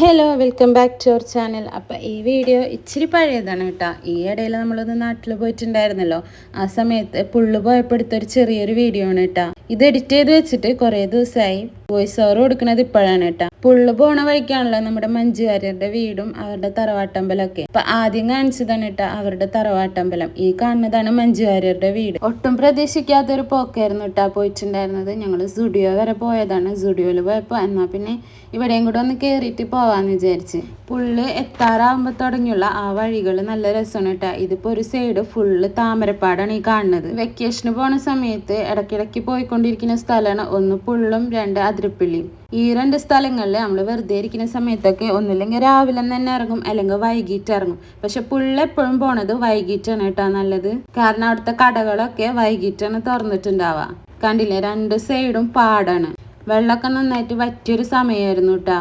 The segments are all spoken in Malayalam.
Hello welcome back to our channel അപ്പം ഈ വീഡിയോ ഇച്ചിരി പഴയതാണ് കേട്ടോ. ഈ ഇടയിൽ നമ്മളൊന്ന് നാട്ടിൽ പോയിട്ടുണ്ടായിരുന്നല്ലോ. ആ സമയത്ത് പുള്ളു പോയപ്പോഴത്തെ ഒരു ചെറിയൊരു വീഡിയോ ആണ് കേട്ടോ. ഇത് എഡിറ്റ് ചെയ്ത് വെച്ചിട്ട് കുറേ ദിവസമായി വോയിസ് ഓവർ കൊടുക്കുന്നത് ഇപ്പോഴാണ് കേട്ടോ. പുള്ളു പോണ വഴിക്കാണല്ലോ നമ്മുടെ മഞ്ജുവാര്യരുടെ വീടും അവരുടെ തറവാട്ടമ്പലമൊക്കെ. അപ്പൊ ആദ്യം കാണിച്ചതാണ് കേട്ടോ അവരുടെ തറവാട്ടമ്പലം. ഈ കാണുന്നതാണ് മഞ്ജുവാര്യരുടെ വീട്. ഒട്ടും പ്രതീക്ഷിക്കാത്തൊരു പോക്കായിരുന്നു കേട്ടോ പോയിട്ടുണ്ടായിരുന്നത്. ഞങ്ങൾ സ്റ്റുഡിയോ വരെ പോയതാണ്. സ്റ്റുഡിയോയിൽ പോയപ്പോൾ എന്നാ പിന്നെ ഇവിടെയും കൂടെ ഒന്ന് കയറിയിട്ട് പോവാന്ന് വിചാരിച്ച്. പുള്ള് എത്താറാകുമ്പോൾ തുടങ്ങിയുള്ള ആ വഴികൾ നല്ല രസമാണ് കേട്ടോ. ഇതിപ്പോ ഒരു സൈഡ് ഫുള്ള് താമരപ്പാടാണ് ഈ കാണുന്നത്. വെക്കേഷന് പോണ സമയത്ത് ഇടയ്ക്കിടയ്ക്ക് പോയിക്കൊണ്ടിരിക്കുന്ന സ്ഥലമാണ്. ഒന്ന് പുള്ളും രണ്ട് അതിരപ്പള്ളിയും ഈ രണ്ട് സ്ഥലങ്ങളിൽ നമ്മൾ വെറുതെ ഇരിക്കുന്ന സമയത്തൊക്കെ ഒന്നില്ലെങ്കിൽ രാവിലെ തന്നെ ഇറങ്ങും അല്ലെങ്കിൽ വൈകിട്ട് ഇറങ്ങും. പക്ഷെ പുള്ള എപ്പോഴും പോണത് വൈകിട്ടാണ് കേട്ടോ നല്ലത്. കാരണം അവിടുത്തെ കടകളൊക്കെ വൈകിട്ടാണ് തുറന്നിട്ടുണ്ടാവുക. കണ്ടില്ലേ? രണ്ട് സൈഡും പാടാണ്. വെള്ളമൊക്കെ നന്നായിട്ട് വറ്റിയൊരു സമയമായിരുന്നു കേട്ടാ.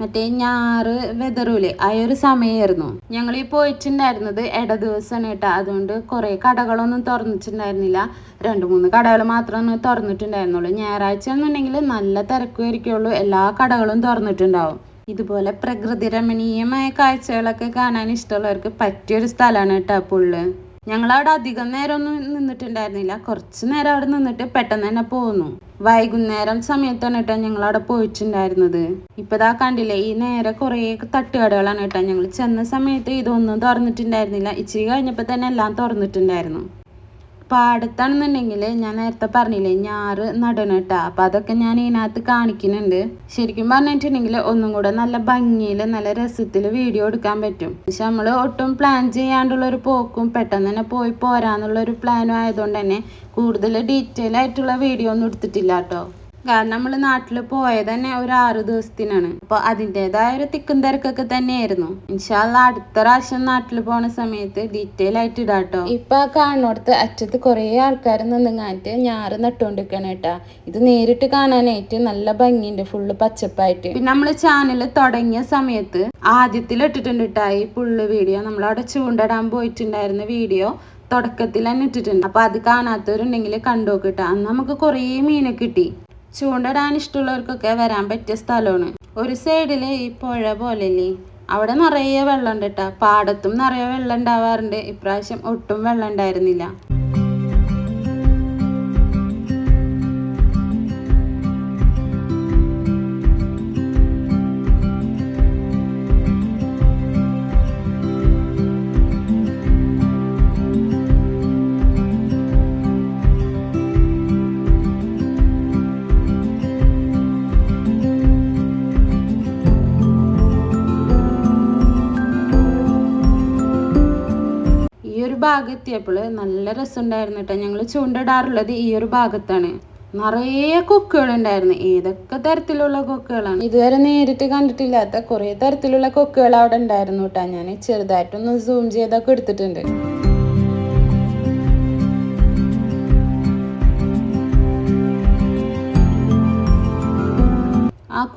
മറ്റേ ഞാറ് വെതറൂലേ ആ ഒരു സമയമായിരുന്നു ഞങ്ങൾ ഈ പോയിട്ടുണ്ടായിരുന്നത് ഇട ദിവസമാണ് കേട്ടോ അതുകൊണ്ട് കുറേ കടകളൊന്നും തുറന്നിട്ടുണ്ടായിരുന്നില്ല. രണ്ട് മൂന്ന് കടകൾ മാത്രമേ തുറന്നിട്ടുണ്ടായിരുന്നുള്ളൂ. ഞായറാഴ്ച എന്നുണ്ടെങ്കിൽ നല്ല തിരക്കുമായിരിക്കുള്ളൂ എല്ലാ കടകളും തുറന്നിട്ടുണ്ടാവും. ഇതുപോലെ പ്രകൃതി രമണീയമായ കാഴ്ചകളൊക്കെ കാണാൻ ഇഷ്ടമുള്ളവർക്ക് പറ്റിയൊരു സ്ഥലമാണ് കേട്ടോ പുള്ള്. ഞങ്ങളവിടെ അധികം നേരമൊന്നും നിന്നിട്ടുണ്ടായിരുന്നില്ല. കുറച്ച് നേരം അവിടെ നിന്നിട്ട് പെട്ടെന്ന് തന്നെ പോന്നു. വൈകുന്നേരം സമയത്താണ് കേട്ടോ ഞങ്ങൾ അവിടെ പോയിട്ടുണ്ടായിരുന്നത്. ഇപ്പതാ കണ്ടില്ലേ ഈ നേരെ കുറേ തട്ടുകടകളാണ് കേട്ടോ ഞങ്ങൾ ചെന്ന സമയത്ത് ഇതൊന്നും തുറന്നിട്ടുണ്ടായിരുന്നില്ല. ഇച്ചിരി കഴിഞ്ഞപ്പോൾ തന്നെ എല്ലാം തുറന്നിട്ടുണ്ടായിരുന്നു. പാടത്താണെന്നുണ്ടെങ്കിൽ ഞാൻ നേരത്തെ പറഞ്ഞില്ലേ ഞാറ് നടണം കേട്ടോ. അപ്പം അതൊക്കെ ഞാൻ ഇതിനകത്ത് കാണിക്കുന്നുണ്ട്. ശരിക്കും പറഞ്ഞിട്ടുണ്ടെങ്കിൽ ഒന്നും കൂടെ നല്ല ഭംഗിയിൽ നല്ല രസത്തിൽ വീഡിയോ എടുക്കാൻ പറ്റും. പക്ഷെ നമ്മൾ ഒട്ടും പ്ലാൻ ചെയ്യാണ്ടുള്ള ഒരു പോക്കും പെട്ടെന്ന് തന്നെ പോയി പോരാന്നുള്ള ഒരു പ്ലാനും ആയതുകൊണ്ട് തന്നെ കൂടുതൽ ഡീറ്റെയിൽ ആയിട്ടുള്ള വീഡിയോ ഒന്നും എടുത്തിട്ടില്ല കേട്ടോ. കാരണം നമ്മൾ നാട്ടിൽ പോയത് തന്നെ ഒരു ആറു ദിവസത്തിനാണ്. അപ്പോൾ അതിന്റെതായ ഒരു തിക്കും തിരക്കൊക്കെ തന്നെയായിരുന്നു. ഇൻഷാല്ല അടുത്ത പ്രാവശ്യം നാട്ടിൽ പോണ സമയത്ത് ഡീറ്റെയിൽ ആയിട്ട് ഇടാട്ടോ. ഇപ്പൊ ആ കാണുന്നിടത്ത് അറ്റത്ത് കുറേ ആൾക്കാർ നിന്നുങ്ങായിട്ട് ഞാറ് നട്ടുകൊണ്ടിരിക്കണം കേട്ടാ. ഇത് നേരിട്ട് കാണാനായിട്ട് നല്ല ഭംഗിയുണ്ട് ഫുള്ള് പച്ചപ്പായിട്ട്. പിന്നെ നമ്മൾ ചാനൽ തുടങ്ങിയ സമയത്ത് ആദ്യത്തിൽ ഇട്ടിട്ടുണ്ട് കേട്ടാ ഈ പുള്ള് വീഡിയോ നമ്മൾ അവിടെ ചൂണ്ടിടാൻ പോയിട്ടുണ്ടായിരുന്ന വീഡിയോ തുടക്കത്തിൽ തന്നെ ഇട്ടിട്ടുണ്ട്. അപ്പൊ അത് കാണാത്തവരുണ്ടെങ്കിൽ കണ്ടോക്കിട്ടാ അന്ന് നമുക്ക് കുറേ മീനെ കിട്ടി. ചൂണ്ടിടാൻ ഇഷ്ടമുള്ളവർക്കൊക്കെ വരാൻ പറ്റിയ സ്ഥലമാണ്. ഒരു സൈഡിൽ ഈ പുഴ പോലെയല്ലേ? അവിടെ നിറയെ വെള്ളം ഉണ്ട് കേട്ടോ പാടത്തും നിറയെ വെള്ളം ഉണ്ടാവാറുണ്ട്. ഇപ്രാവശ്യം ഒട്ടും വെള്ളം ഉണ്ടായിരുന്നില്ല. ഈ ഒരു ഭാഗം എത്തിയപ്പോൾ നല്ല രസമുണ്ടായിരുന്നു കേട്ടോ. ഞങ്ങൾ ചൂണ്ടിടാറുള്ളത് ഈ ഒരു ഭാഗത്താണ്. നിറയെ കൊക്കുകൾ ഉണ്ടായിരുന്നു ഏതൊക്കെ തരത്തിലുള്ള കൊക്കുകളാണ്? ഇതുവരെ നേരിട്ട് കണ്ടിട്ടില്ലാത്ത കുറേ തരത്തിലുള്ള കൊക്കുകൾ അവിടെ ഉണ്ടായിരുന്നു കേട്ടോ. ഞാൻ ചെറുതായിട്ടൊന്ന് സൂം ചെയ്തൊക്കെ എടുത്തിട്ടുണ്ട്.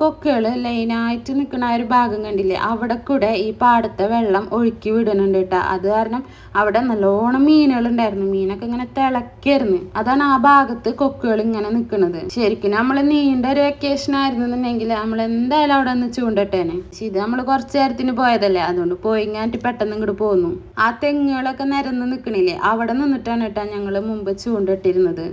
കൊക്കുകൾ ലൈനായിട്ട് നിൽക്കുന്ന ആ ഒരു ഭാഗം കണ്ടില്ലേ? അവിടെ കൂടെ ഈ പാടത്തെ വെള്ളം ഒഴുക്കി വിടുന്നുണ്ട് കേട്ടോ. അത് കാരണം അവിടെ നല്ലോണം മീനുകൾ ഉണ്ടായിരുന്നു മീനൊക്കെ ഇങ്ങനെ തിളക്കായിരുന്നു. അതാണ് ആ ഭാഗത്ത് കൊക്കുകൾ ഇങ്ങനെ നിൽക്കുന്നത് ശരിക്കും നമ്മൾ നീണ്ട ഒരു വെക്കേഷൻ ആയിരുന്നു എന്നുണ്ടെങ്കിൽ നമ്മൾ എന്തായാലും അവിടെ ഒന്ന് ചൂണ്ടട്ടേനെ. പക്ഷെ ഇത് നമ്മൾ കുറച്ച് നേരത്തിന് പോയതല്ലേ? അതുകൊണ്ട് പോയി ഇങ്ങാട്ട് പെട്ടെന്ന് ഇങ്ങോട്ട് പോന്നു. ആ തെങ്ങുകളൊക്കെ നിരന്ന് നിൽക്കണില്ലേ അവിടെ നിന്നിട്ടാണ് കേട്ടോ ഞങ്ങൾ മുമ്പ് ചൂണ്ടിട്ടിരുന്നത്.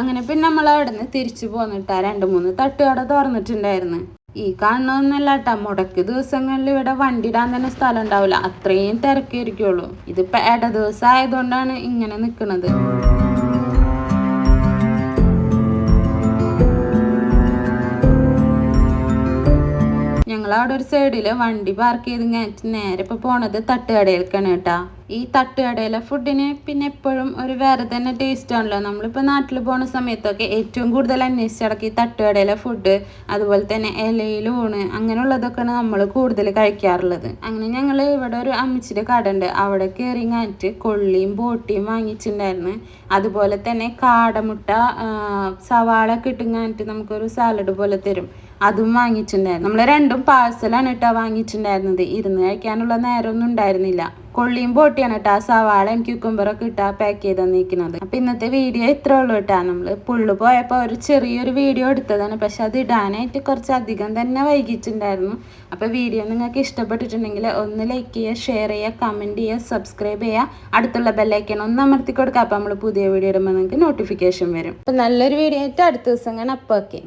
അങ്ങനെ പിന്നെ നമ്മൾ അവിടെ നിന്ന് തിരിച്ചു പോന്നിട്ടാ രണ്ട് മൂന്ന് തട്ടുകട തുറന്നിട്ടുണ്ടായിരുന്നു. ഈ കാണുന്നൊന്നല്ല കേട്ടാ മുടക്ക് ദിവസങ്ങളിൽ ഇവിടെ വണ്ടി ഇടാൻ തന്നെ സ്ഥലം ഉണ്ടാവില്ല. അത്രയും തിരക്കായിരിക്കുള്ളൂ. ഇതിപ്പോ ഇട ദിവസം ആയതുകൊണ്ടാണ് ഇങ്ങനെ നിൽക്കുന്നത് ഞങ്ങൾ അവിടെ ഒരു സൈഡിൽ വണ്ടി പാർക്ക് ചെയ്ത് നേരെ ഇപ്പോൾ പോണത് തട്ടുകടയിലേക്കാണ് കേട്ടാ. ഈ തട്ടുകടയിലെ ഫുഡിന് പിന്നെ എപ്പോഴും ഒരു വേറെ തന്നെ ടേസ്റ്റ് ആണല്ലോ. നമ്മളിപ്പോൾ നാട്ടിൽ പോകുന്ന സമയത്തൊക്കെ ഏറ്റവും കൂടുതൽ അന്വേഷിച്ചിടക്ക് ഈ തട്ടുകടയിലെ ഫുഡ് അതുപോലെ തന്നെ ഇലയിൽ ഊണ് അങ്ങനെയുള്ളതൊക്കെയാണ് നമ്മൾ കൂടുതൽ കഴിക്കാറുള്ളത്. അങ്ങനെ ഞങ്ങൾ ഇവിടെ ഒരു അമ്മച്ചിയുടെ കട ഉണ്ട് അവിടെ കയറി കഴിഞ്ഞിട്ട് കൊള്ളിയും ബോട്ടിയും വാങ്ങിച്ചിട്ടുണ്ടായിരുന്നു. അതുപോലെ തന്നെ കാടമുട്ട സവാള കഴിഞ്ഞിട്ട് നമുക്കൊരു സാലഡ് പോലെ തരും. അതും വാങ്ങിച്ചിട്ടുണ്ടായിരുന്നു. നമ്മൾ രണ്ടും പാഴ്സലാണ് കേട്ടോ വാങ്ങിച്ചിട്ടുണ്ടായിരുന്നത്. ഇരുന്ന് കഴിക്കാനുള്ള നേരമൊന്നും ഉണ്ടായിരുന്നില്ല. കൊള്ളിയും പൊട്ടിയാണ് കേട്ടോ സവാളയും ക്യൂക്കുംബറൊക്കെ ഇട്ടാ പാക്ക് ചെയ്ത് തന്നിരിക്കുന്നത് അപ്പൊ ഇന്നത്തെ വീഡിയോ ഇത്രേ ഉള്ളൂ കേട്ടാ. നമ്മൾ പുള്ളു പോയപ്പോ ഒരു ചെറിയൊരു വീഡിയോ എടുത്തതാണ്. പക്ഷെ അത് ഇടാനായിട്ട് കുറച്ച് അധികം തന്നെ വൈകിച്ചിട്ടുണ്ടായിരുന്നു. അപ്പൊ വീഡിയോ നിങ്ങൾക്ക് ഇഷ്ടപ്പെട്ടിട്ടുണ്ടെങ്കിൽ ഒന്ന് ലൈക്ക് ചെയ്യുക ഷെയർ ചെയ്യുക കമന്റ് ചെയ്യുക സബ്സ്ക്രൈബ് ചെയ്യുക. അടുത്തുള്ള ബെല്ലൈക്കൺ ഒന്ന് അമർത്തി കൊടുക്കുക. അപ്പൊ നമ്മൾ പുതിയ വീഡിയോ ഇടുമ്പോൾ നിങ്ങൾക്ക് നോട്ടിഫിക്കേഷൻ വരും. അപ്പൊ നല്ലൊരു വീഡിയോ ആയിട്ട് അടുത്ത ദിവസം കാണാം. അപ്പോൾ ഓക്കെ